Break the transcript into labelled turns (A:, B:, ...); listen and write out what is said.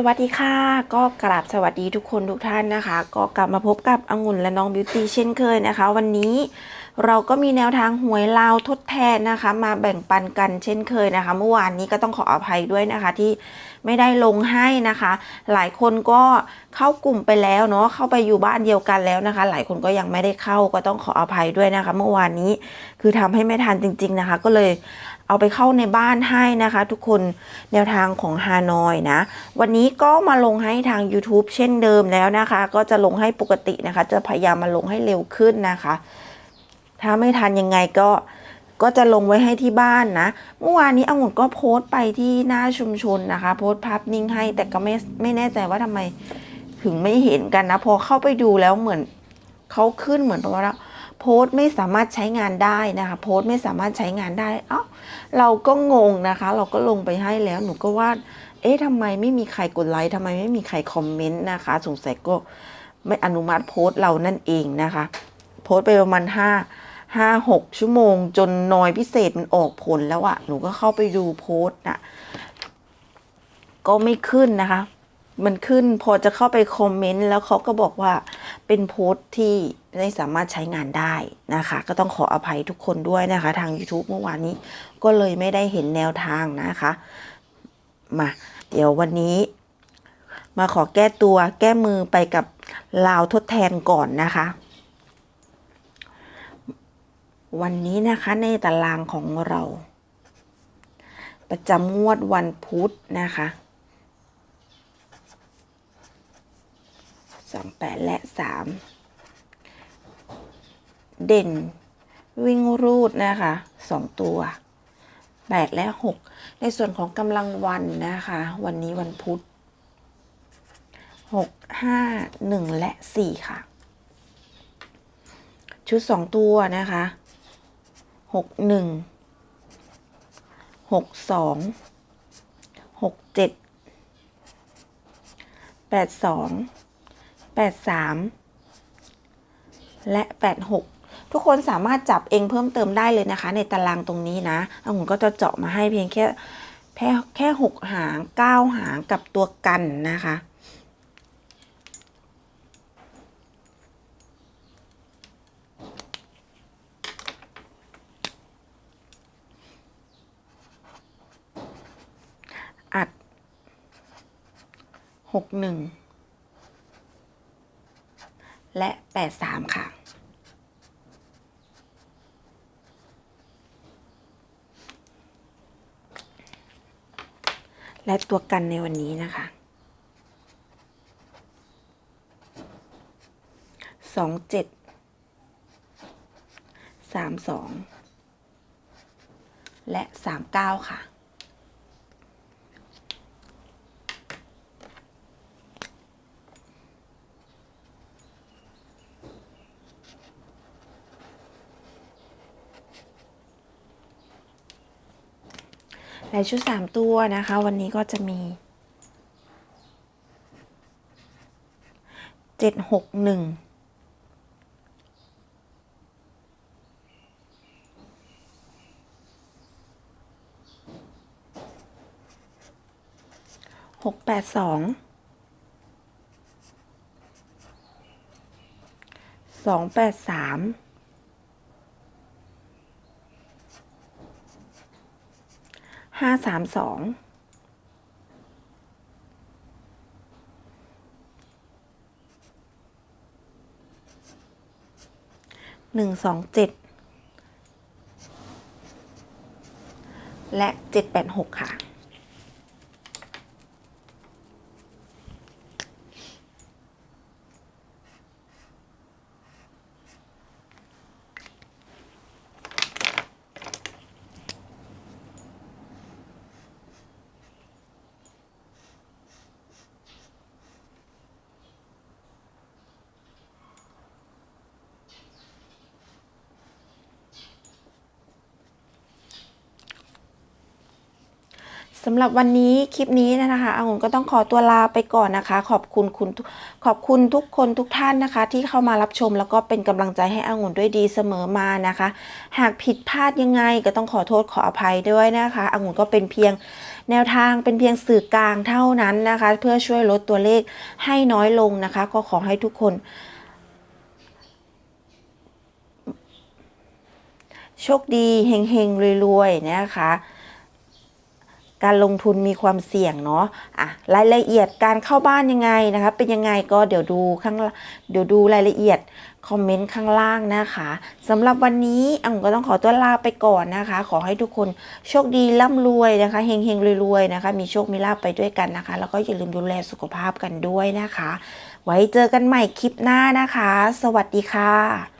A: สวัสดีค่ะ ก็กราบสวัสดีทุกคนทุกท่านนะคะ ก็กลับมาพบกับองุ่นและน้องบิวตี้เช่นเคยนะคะ วันนี้เราก็มีแนวทางหวยลาวทดแทนนะคะ มาแบ่งปันกันเช่นเคยนะคะ เมื่อวานนี้ก็ต้องขออภัยด้วยนะคะที่ไม่ได้ลงให้นะคะ หลายคนก็เข้ากลุ่มไปแล้วเนาะเข้าไปอยู่บ้านเดียวกันแล้วนะคะ หลายคนก็ยังไม่ได้เข้าก็ต้องขออภัยด้วยนะคะ เมื่อวานนี้คือทำให้ไม่ทันจริง ๆนะคะ ก็เลย เอาไปเข้าในบ้านให้นะคะ ทุกคนแนวทางของฮานอยนะ วันนี้ก็มาลงให้ทาง YouTube เช่นเดิมแล้วนะคะ ก็จะลงให้ปกตินะคะ จะพยายามมาลงให้เร็วขึ้นนะคะ ถ้าไม่ทันยังไงก็ก็จะลงไว้ให้ที่บ้านนะ เมื่อวานนี้องุ่นก็โพสต์ไปที่หน้าชุมชนนะคะ โพสต์ภาพนิ่งให้ แต่ก็ไม่ไม่แน่ใจว่าทำไมถึงไม่เห็นกันนะ พอเข้าไปดูแล้วเหมือนเขาขึ้นเหมือนประมาณว่า โพสต์ไม่สามารถใช้งานได้นะคะ โพสต์ไม่สามารถใช้งานได้ เอ้า เราก็งงนะคะ เราก็ลงไปให้แล้ว หนูก็ว่า เอ๊ะทำไมไม่มีใครกดไลค์ทำไมไม่มีใครคอมเมนต์นะคะ สงสัยก็ไม่อนุมัติโพสต์เรานั่นเองนะคะ โพสต์ไปประมาณห้าห้าหกชั่วโมง จนนอยพิเศษมันออกผลแล้วอะหนูก็เข้าไปดูโพสต์นะก็ไม่ขึ้นนะคะ มันขึ้นพอจะเข้าไปคอมเมนต์แล้วเขาก็บอกว่า เป็นโพสต์ที่ไม่สามารถใช้งานได้นะคะ ก็ต้องขออภัยทุกคนด้วยนะคะ ทาง YouTube เมื่อวานนี้ก็เลยไม่ได้เห็นแนวทางนะคะ มาเดี๋ยววันนี้ มาขอแก้ตัวแก้มือไปกับลาวทดแทนก่อนนะคะ วันนี้นะคะในตารางของเรา ประจำงวดวันพุธนะคะ สองแปดและสามเด่นวิ่งรูดนะคะสองตัวแปดและหกในส่วนของกำลังวันนะคะ วันนี้วันพุธหกห้าหนึ่งและสี่ค่ะ ชุดสองตัวนะคะหกหนึ่งหกสองหกเจ็ดแปดสอง แปดสามและแปดหกทุกคนสามารถจับเองเพิ่มเติมได้เลยนะคะ ในตารางตรงนี้นะองุ่นก็จะเจาะมาให้เพียงแค่แค่แค่หกหางเก้าหางกับตัวกันนะคะอัดหกหนึ่ง และแปดสามค่ะ และตัวกันในวันนี้นะคะสองเจ็ดสามสองและสามเก้าค่ะ ในชุดสามตัวนะคะ วันนี้ก็จะมีเจ็ดหกหนึ่งหกแปดสองสองแปดสาม ห้าสามสองหนึ่งสองเจ็ดและเจ็ดแปดหกค่ะ สำหรับวันนี้คลิปนี้นะคะองุ่นก็ต้องขอตัวลาไปก่อนนะคะ ขอบคุณคุณขอบคุณทุกคนทุกท่านนะคะ ที่เข้ามารับชมแล้วก็เป็นกำลังใจให้องุ่นด้วยดีเสมอมานะคะ หากผิดพลาดยังไงก็ต้องขอโทษขออภัยด้วยนะคะองุ่นก็เป็นเพียงแนวทางเป็นเพียงสื่อกลางเท่านั้นนะคะ เพื่อช่วยลดตัวเลขให้น้อยลงนะคะ ก็ขอให้ทุกคนโชคดีเฮงๆรวยๆนะคะ การลงทุนมีความเสี่ยงเนาะอะรายละเอียดการเข้าบ้านยังไงนะคะ เป็นยังไงก็เดี๋ยวดูข้างเดี๋ยวดูรายละเอียดคอมเมนต์ข้างล่างนะคะสำหรับวันนี้อังก็ต้องขอตัวลาไปก่อนนะคะ ขอให้ทุกคนโชคดีร่ำรวยนะคะเฮงๆรวยๆนะคะ มีโชคมีลาภไปด้วยกันนะคะ แล้วก็อย่าลืมดูแลสุขภาพกันด้วยนะคะ ไว้เจอกันใหม่คลิปหน้านะคะ สวัสดีค่ะ